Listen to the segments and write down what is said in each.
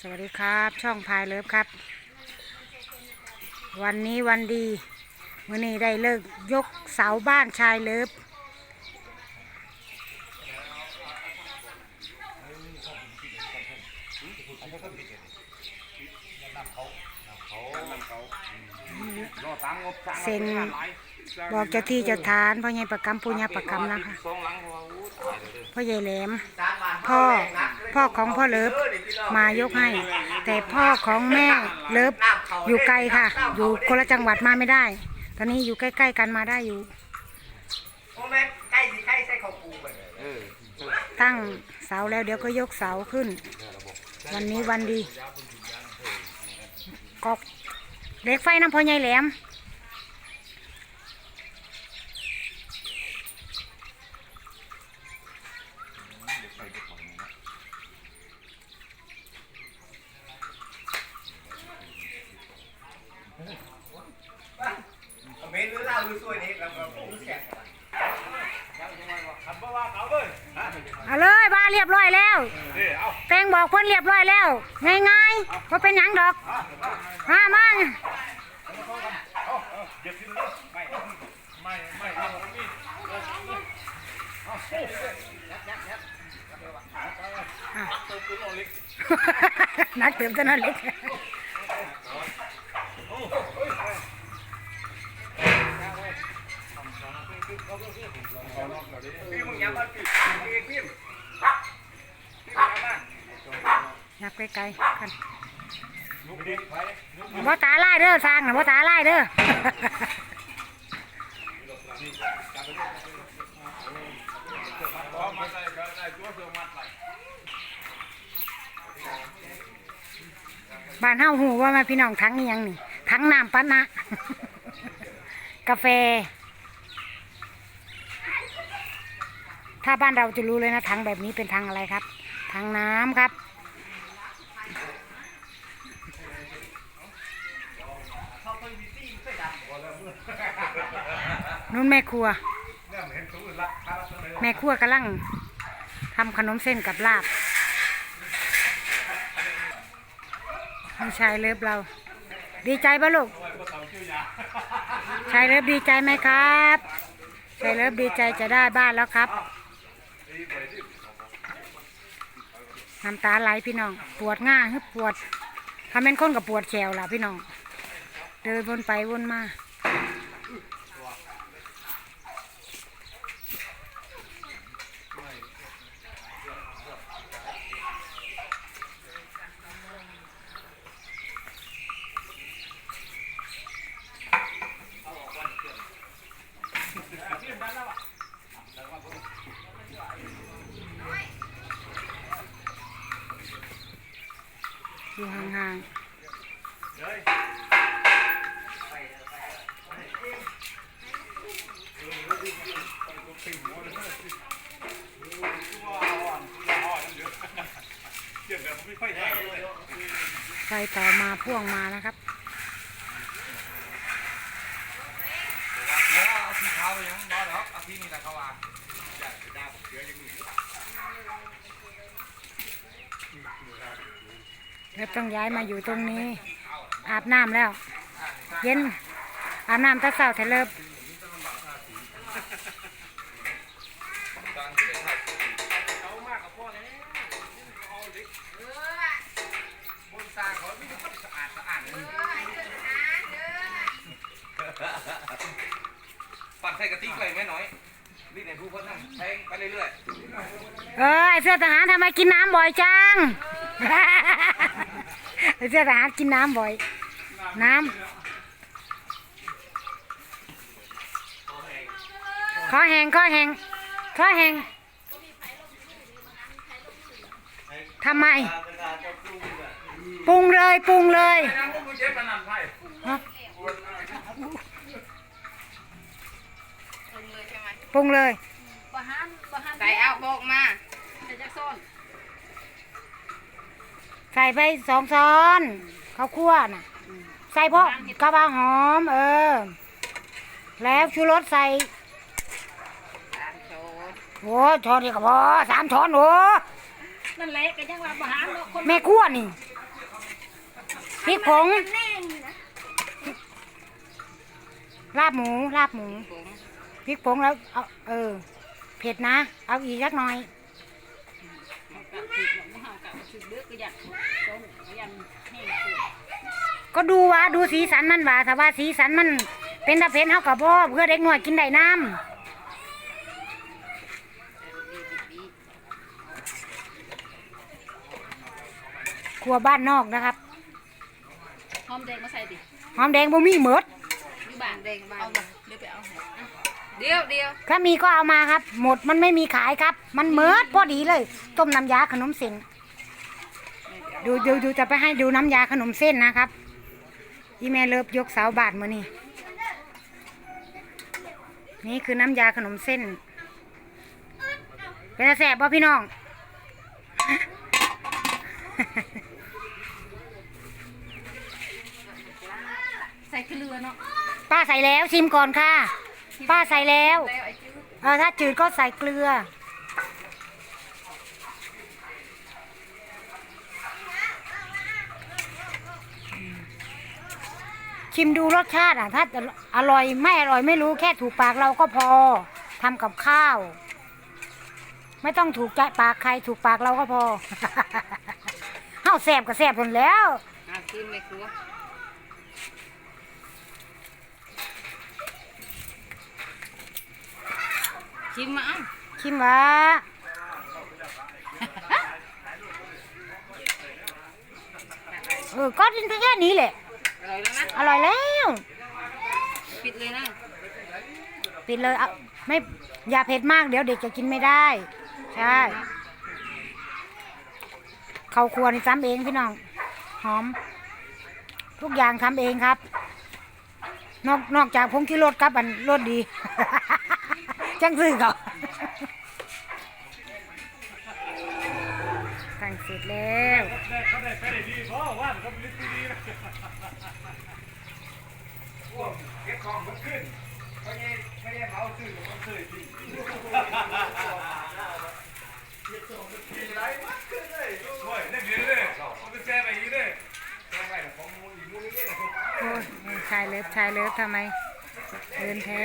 สวัสดีครับ ช่องพายเลิฟครับ วันนี้วันดีวันนี้ได้เลิกยกเสาบ้านชายเลิฟเซ็นบอกเจ้าที่เจ้าทานพ่อใหญ่ประกำปุญญาประกำนะคะพ่อใหญ่แหลม พ่อ พ่อของพ่อเลิฟมายกให้ แต่พ่อของแม่เลิฟอยู่ไกลค่ะ อยู่คนละจังหวัดมาไม่ได้ ตอนนี้อยู่ใกล้ๆกันมาได้อยู่โอ้ใกล้ใกล้ข้าวปูไปตั้งเสาแล้วเดี๋ยวก็ยกเสาขึ้น วันนี้วันดีกอกเด็กไฟน้ำพอใหญ่แหลม เมนหรือเล่าหรือซวยนี่เราเราผมแข่ง เอาเลยบ้าเรียบร้อยแล้วแต งบอกเพิ่นเรียบร้อยแล้ว ง่ายๆว่าเป็นหยังดอกมามานักเติมเท่านั้นเล็กพี่มึงอย่ามาพี่พี่ นับ ไกลๆกันว่าตาไล่เด้อสร้างนะว่าตาไล่เด้อบ้านเฮาหูว่ามาพี่น้องทั้งนี้ยังนี่ทั้งน้ำปั้นนะ กาแฟ ถ้าบ้านเราจะรู้เลยนะทั้งแบบนี้เป็นทางอะไรครับทางน้ำครับ นุ่นแม่ครัว แม่ครัวกำลังทำขนมเส้นกับลาบพี่ชายเลิฟเรา ดีใจปะลูกชายเลิฟดีใจไหมครับชายเลิฟดีใจจะได้บ้านแล้วครับน้ำตาไหลพี่น้อง ปวดง่าฮึปวดทำเป็นคนกับปวดแขวล่ะพี่น้อง เดินวนไปวนมา อยู่ห่างๆ ไฟต่อมาพ่วงมานะครับเราที่นี่แต่เขาว่าอยากจะได้ผมเยองมีแล้วต้องย้ายมาอยู่ตรงนี้ อาบน้ำแล้ว เย็นอาบน้ำตะเสาเทเลิบ เขามากกับพ่อแล้วเอาเล็กเออบนสร้างเขาไม่ได้สะอาดสะอาดเลยปั่นใส่กะทิเลยแม่น้ อยรีดในผู้คนนั่งแทงไปเรื่อยเอ้ยเสื้อทหารทำไมกินน้ำบ่อยจัง ไอ้เสื้อทหารกินน้ำบ่อย น้ำขอแหงขอแหงขอแหงทำไม ปรุงเลยปรุงเลย ๆ นั่งพวกมึงเจ็บปนันไพ่ฮะปรุงเลยใส่เอาบอกมาใส่ไปสองช้อนข้าวคั่วน่ะ ใส่เพราะกระบาหอม เออ แล้วชูรสใส่สามโชดโอ้ช้อนเดียวก็พอสามช้อนโอ้นั่นแหละก็ยังว่าบ่หารเนาะคนแม่คั่วนี่พริกผงลาบหมูลาบหมูผม พริกผงแล้วเอาเออ เผ็ดนะ เอาอีกสักหน่อยเอากะผิดบ่เฮากะผิดเด้อก็อยากต้มยันแห้งสุดก็ดูว่าดูสีสันมันว่าถ้าว่าสีสันมันเป็นตะเพ็นเฮากับพ่อเพื่อเด็กน้อยกินได้น้ำครัวบ้านนอกนะครับหอมแดงมาใส่ดิหอมแดงบ่มีเหมิดอยู่บ้านแดงบ้านเอาบ่เดี๋ยวไปเอาให้อะ เดียวเดียวถ้ามีก็เอามาครับ หมดมันไม่มีขายครับ มันเหมิดพอดีเลย ต้มน้ำยาขนมเส้นดูดูดูจะไปให้ดูน้ำยาขนมเส้นนะครับอีแม่เลิฟยกเสาบาทมานี่นี่คือน้ำยาขนมเส้นเป็นแสบป่ะพี่น้อง ใส่เกลือเนาะป้าใส่แล้วชิมก่อนค่ะ ป้าใส่แล้วเออถ้าจืดก็ใส่เกลือ ชิมดูรสชาติอะ ถ้าอร่อยไม่อร่อยไม่รู้แค่ถูกปากเราก็พอทำกับข้าว ไม่ต้องถูกใจปากใครถูกปากเราก็พอเฮาแสบก็แสบหมดแล้วอะกินไม่ครัว ชิมมาเอ้าชิมวะเออก็กินแค่นี้แหละ อร่อยแล้วนะ อร่อยแล้ว ปิดเลยนะ ปิดเลยเอาไม่อย่าเผ็ดมากเดี๋ยวเด็กจะกินไม่ได้ ใช่เขาครัวนี่ทำเองพี่น้อง หอม ทุกอย่างทำเองครับ นอกนอกจากผงชูรสครับอันรสดี จังซื้อเขาแต่งเสร็จแล้วเขาได้ไปได้ดีเพราะว่าเขาเป็นดีนะเก็บของมันขึ้นไม่ได้ไม่ได้เมาซื้อมันซื้อจริงไรมากขึ้นเลยโอ้ยนั่นเดี๋ยวเลยมันก็แช่ไปอีกเลยแช่ไปของมูอีมูนี่เนี่ยโอ้ยชายเลิฟชายเลิฟทำไมเดินแท้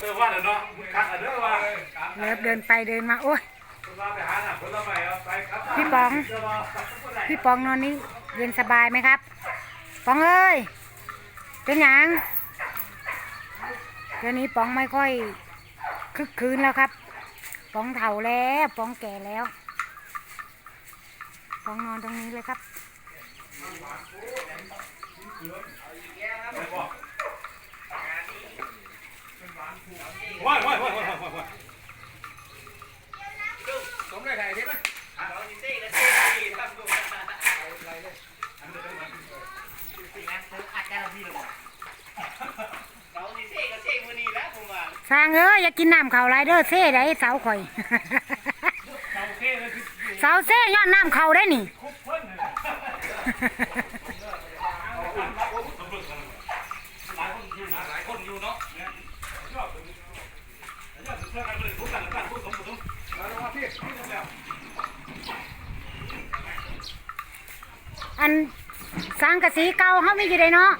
เออว่าเดี๋ยวเนาะคัดเด้อว่าเลิฟเดินไปเดินมาโอ้ยว่าไปหาหนักคนละไปเอาไปครับพี่ป๋อง พี่ปองนอนนี่เย็นสบายไหมครับ ปองเอ้ย เป็นหยังเดี๋ยวนี้ปองไม่ค่อยคึกคืนแล้วครับ ปองเฒ่าแล้วปองแก่แล้ว ปองนอนตรงนี้เลยครับ ว้ายว้ายว้ายว้ายว้ายสมได้ไทยใช่ไหม สร้ กินน้ำเขาไรเด้อเซ่ได้เสาข่อย เสาเซ่ย้อนน้ำเขาได้นี่คุกเพิ่นหนิอันสร้างกะสีเก่าเขาไม่อยู่ได้เนาะ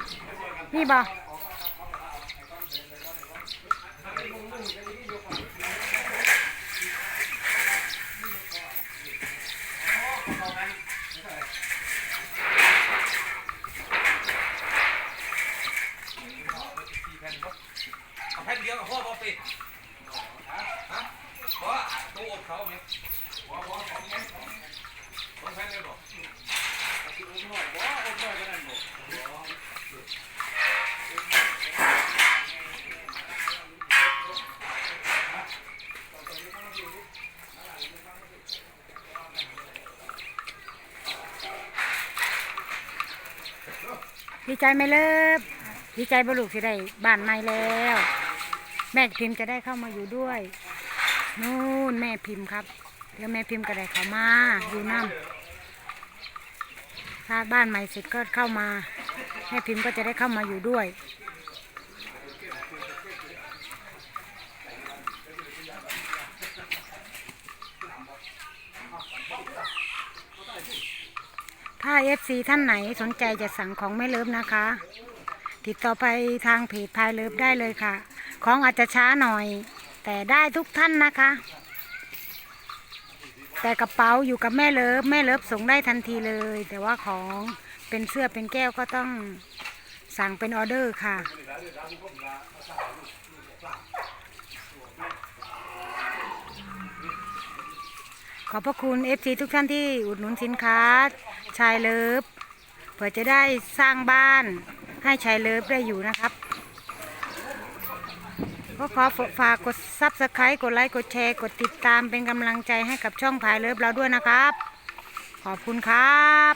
นี่บ่ นเอาแผ่นเดียวกับพ่อพ่อปิดฮะเพราะตู้อบเขาไหมว่าว่าสองแผ่นสองแผ่นเลยบอกอบหน่อยว่าอบหน่อยก็นั่นบอกดีใจไหมเลิฟ ดีใจบลูกที่ได้บ้านใหม่แล้ว แม่พิมพ์จะได้เข้ามาอยู่ด้วย นู่นแม่พิมพ์ครับเดี๋ยวแม่พิมพ์ก็ได้เข้ามาอยู่น้ำถ้าบ้านใหม่เสร็จก็เข้ามา แม่พิมพ์ก็จะได้เข้ามาอยู่ด้วยถ้า FC ท่านไหนสนใจจะสั่งของแม่เลิฟนะคะ ติดต่อไปทางเพจพายเลิฟได้เลยค่ะ ของอาจจะช้าหน่อย แต่ได้ทุกท่านนะคะ แต่กระเป๋าอยู่กับแม่เลิฟแม่เลิฟส่งได้ทันทีเลย แต่ว่าของเป็นเสื้อเป็นแก้วก็ต้องสั่งเป็นออเดอร์ค่ะขอบพระคุณ FC ทุกท่านที่อุดหนุนสินค้า ชายเลิฟเพื่อจะได้สร้างบ้าน ให้ชายเลิฟได้อยู่นะครับก็ขอฝากกดซับสไครต์กดไลค์กดแชร์กดติดตามเป็นกำลังใจให้กับช่องพายเลิฟเราด้วยนะครับ ขอบคุณครับ